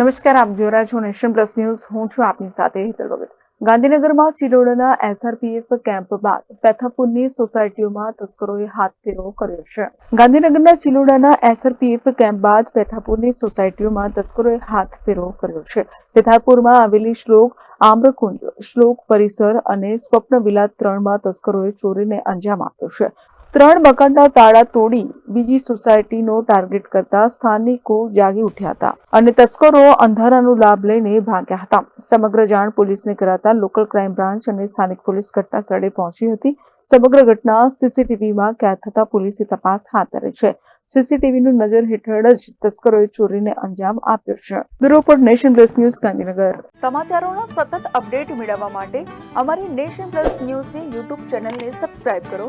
નમસ્કાર, આપ રહ્યા છો નેશન પ્લસ ન્યૂઝ. હું છું આપની સાથે હેતલ ભગત. ગાંધીનગરમાં ચિલોડાના એસઆરપીએફ કેમ્પ બાદ પેથાપુરની સોસાયટીઓમાં તસ્કરોએ હાથ ફેરો કર્યો છે. ગાંધીનગરના ચિલોડાના એસઆરપીએફ કેમ્પ બાદ પેથાપુરની સોસાયટીઓમાં તસ્કરોએ હાથ ફેરો કર્યો છે. પેથાપુરમાં આવેલી શ્લોક આમ્રકુંજ શ્લોક પરિસર અને સ્વપ્ન વિલા ત્રણમાં તસ્કરોએ ચોરીને અંજામ આપ્યો છે. ત્રણ મકાનના તાળા તોડી બીજી સોસાયટીનો ટાર્ગેટ કરતા સ્થાનિકો જાગી ઉઠ્યા હતા અને તસ્કરો અંધારાનો લાભ લઈને ભાગ્યા હતા. સમગ્ર જાણ પોલીસને કરાતા લોકલ ક્રાઇમ બ્રાન્ચ અને સ્થાનિક પોલીસ ઘટના સ્થળે પહોંચી હતી. સમગ્ર ઘટના સીસીટીવીમાં કેદ થતા પોલીસે તપાસ હાથ ધરી છે. સીસીટીવીનું નજર હેઠળ જ તસ્કરોએ ચોરીને અંજામ આપ્યો છે. બ્યુરો પર નેશન પ્લસ ન્યૂઝ ગાંધીનગર. સમાચારોનો સતત અપડેટ મેળવવા માટે અમારી નેશન પ્લસ ન્યૂઝની યુટ્યુબ ચેનલને સબસ્ક્રાઇબ કરો.